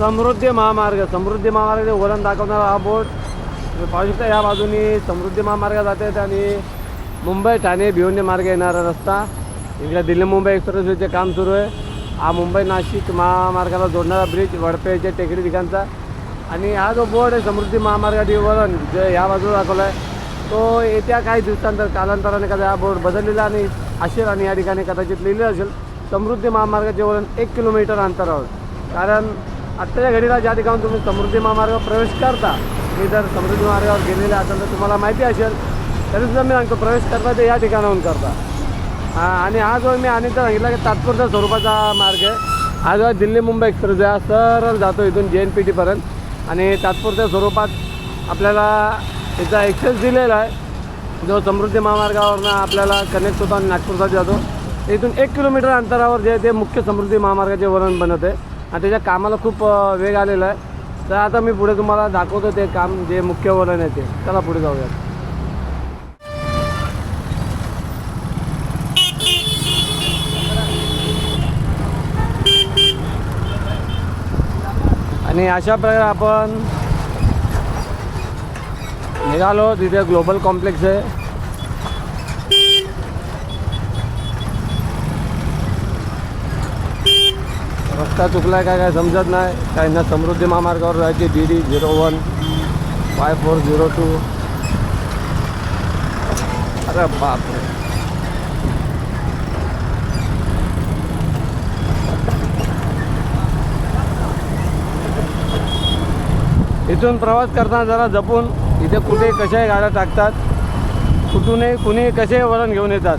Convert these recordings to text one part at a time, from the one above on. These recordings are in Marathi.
समृद्धी महामार्ग समृद्धी महामार्ग वळण दाखवणारा हा बोर्ड पाहू शकता या बाजूनी समृद्धी महामार्ग जाते आणि मुंबई ठाणे भिवंडी मार्ग येणारा रस्ता. इकडे दिल्ली मुंबई एक्सप्रेसवेचे काम सुरू आहे. हा मुंबई नाशिक महामार्गाला जोडणारा ब्रिज वडपेच्या टेकडी ठिकाणचा. आणि हा जो बोर्ड आहे समृद्धी महामार्गाची वळण जे ह्या बाजूला दाखवला आहे तो येत्या काही दिवसांतर कालांतराने कदा हा बोर्ड बदललेला आणि असेल आणि या ठिकाणी कदाचित लिहिलेलं असेल. समृद्धी महामार्गाचे वळण एक किलोमीटर अंतरावर. कारण आत्ताच्या घडीला ज्या ठिकाणी तुम्ही समृद्धी महामार्गावर प्रवेश करता मी जर समृद्धी मार्गावर गेलेले असेल तर तुम्हाला माहिती असेल तरी सुद्धा मी सांगतो प्रवेश करता ते या ठिकाणाहून करता. आणि हा जो मी अनेकदा सांगितला की तात्पुरत्या स्वरूपाचा मार्ग आहे. हा जो दिल्ली मुंबई एक्सप्रेस आहे सरळ जातो इथून जे एन पी टीपर्यंत आणि तात्पुरत्या स्वरूपात आपल्याला याचा एक्सेस दिलेला आहे. जो समृद्धी महामार्गावरनं आपल्याला कनेक्ट होतो आणि नागपूरसाठी जातो. इथून एक किलोमीटर अंतरावर जे ते मुख्य समृद्धी महामार्गाचे वळण बनत आहे. आणि त्याच्या कामाला खूप वेग आलेला आहे. तर आता मी पुढे तुम्हाला दाखवतो ते काम जे मुख्य वळण आहे ते. चला पुढे जाऊया आणि अशा प्रकारे आपण निघालो. तिथे ग्लोबल कॉम्प्लेक्स आहे. रस्ता आहे काय काय समजत नाही. काहींना समृद्धी महामार्गावर जायचे D D zero one five four zero two अरे बापरे. इथून प्रवास करताना जरा जपून इथे कुठे कशाही गाड्या टाकतात कुठूनही कुणी कसे वळण घेऊन येतात.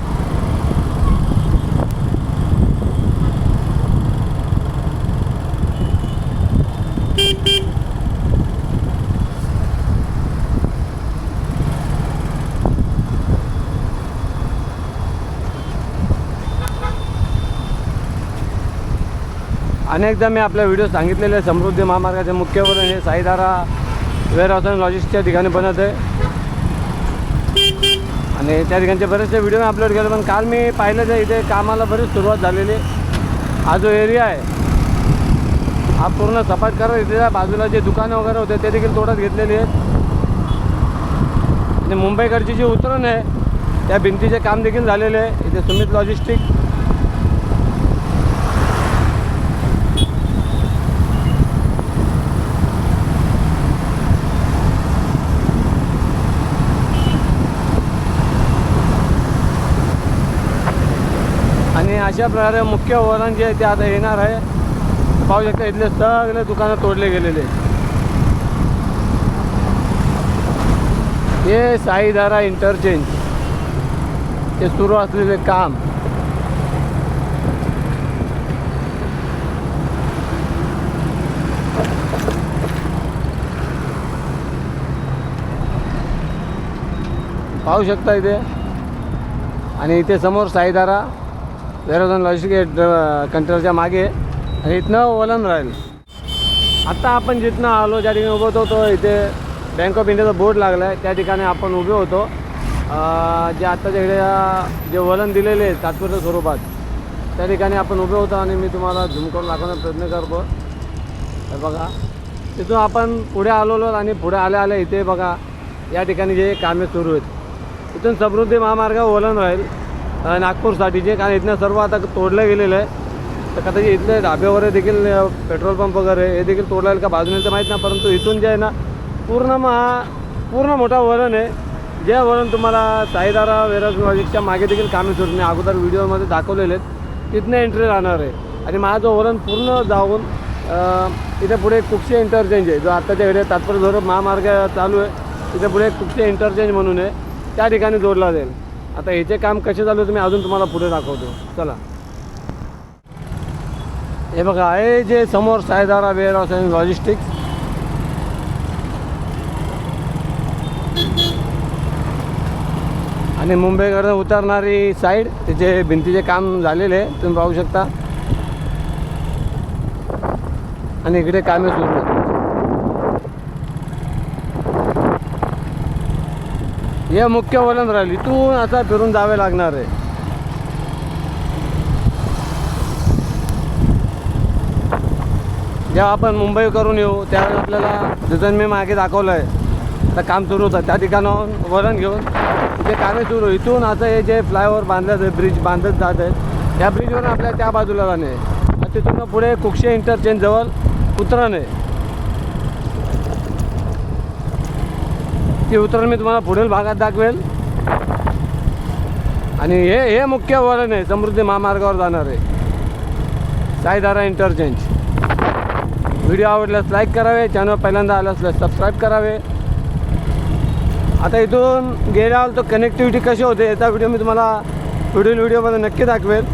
अनेकदा मी आपल्या व्हिडिओ सांगितलेले आहे, समृद्धी महामार्गाचे मुख्य वरण हे साईदारा वेअरहाऊस आणि लॉजिस्टच्या ठिकाणी बनत आहे. आणि त्या ठिकाणचे बरेचसे व्हिडिओ मी अपलोड केले पण काल मी पाहिलं तर इथे कामाला बरीच सुरुवात झालेली. हा जो एरिया आहे हा पूर्ण सपाट करत इथे बाजूला जे दुकानं वगैरे होते ते देखील तोडत घेतलेली आहेत. आणि मुंबईकडची जी उतरण आहे त्या भिंतीचे काम देखील झालेले आहे. इथे सुमित लॉजिस्टिक आणि अशा प्रकारे मुख्य वरण जे आहे ते आता येणार आहे. पाहू शकता इथले सगळे दुकानं तोडले गेलेले हे साईधारा इंटरचेंज. हे सुरू असलेले काम. पाहू शकता इथे. आणि इथे समोर साईधारा. देहरादून लॉजिस्टिक कंट्रोलच्या मागे आणि इथनं वलन राहील आत्ता आपण जिथनं आलो ज्या ठिकाणी उभं होतो तो इथे बँक ऑफ इंडियाचा बोर्ड लागला आहे त्या ठिकाणी आपण उभे होतो. जे आत्ताच्या इकडे जे वलन दिलेले आहे तात्पुरत्या स्वरूपात त्या ठिकाणी आपण उभे होतो आणि मी तुम्हाला झूम करून दाखवण्याचा प्रयत्न करतो. हे बघा. तिथून आपण पुढे आलेलो आणि पुढे आल्या आल्या इथे बघा या ठिकाणी जे कामे सुरू आहेत. इथून समृद्धी महामार्गावर वलन राहील नागपूरसाठीचे कारण इथनं सर्व आता तोडलं गेलेलं आहे. तर कदाचित इथले ढाबे वगैरे देखील पेट्रोल पंप वगैरे हे देखील तोडलं का बाजूने तर माहीत नाही परंतु इथून जे आहे ना पूर्ण महा पूर्ण मोठा वरण आहे. जे वरण तुम्हाला साईदारा वेरज लॉजिकच्या मागे देखील कामे सुरू मी अगोदर व्हिडिओमध्ये दाखवलेले आहेत. तिथनं एंट्री राहणार आहे. आणि माझं वरण पूर्ण जाऊन इथे पुढे कुक्षे इंटरचेंज आहे. जो आत्ताच्या वेळेत तात्पर्य धोरण महामार्ग चालू आहे. तिथे पुढे कुक्षे इंटरचेंज म्हणून आहे. त्या ठिकाणी जोडला जाईल. आता ह्याचे काम कसे चालू आहे तुम्ही अजून तुम्हाला पुढे दाखवतो. चला. हे बघा हे जे समोर सायदारा वेअरहाऊस आणि लॉजिस्टिक्स. आणि मुंबईकडनं उतरणारी साईड त्याचे भिंतीचे काम झालेले आहे तुम्ही पाहू शकता. आणि इकडे कामे सुरू आहेत हे मुख्य वळण राहील. इथून आता फिरून जावे लागणार आहे. जेव्हा आपण मुंबई करून येऊ त्यावेळेस आपल्याला जिथून मी मागे दाखवलं आहे. तर काम सुरू होतं. त्या ठिकाणाहून वळण घेऊन ते कामे सुरू. इथून आता हे जे फ्लायओव्हर बांधलं आहे ब्रिज बांधत जात आहे त्या ब्रिजवरून आपल्याला त्या बाजूला जाणे. तिथून पुढे कुक्षे इंटरचेंजजवळ उतरण. आहे ती उतरण मी तुम्हाला पुढील भागात दाखवेल. आणि हे हे मुख्य वळण आहे समृद्धी महामार्गावर जाणार आहे. साईदारा इंटरचेंज. व्हिडिओ आवडल्यास लाईक करावे चॅनल पहिल्यांदा आलं असल्यास सबस्क्राईब करावे. आता इथून गेल्यावर तो कनेक्टिव्हिटी कशी होते याचा व्हिडिओ मी तुम्हाला पुढील व्हिडिओमध्ये नक्की दाखवेल.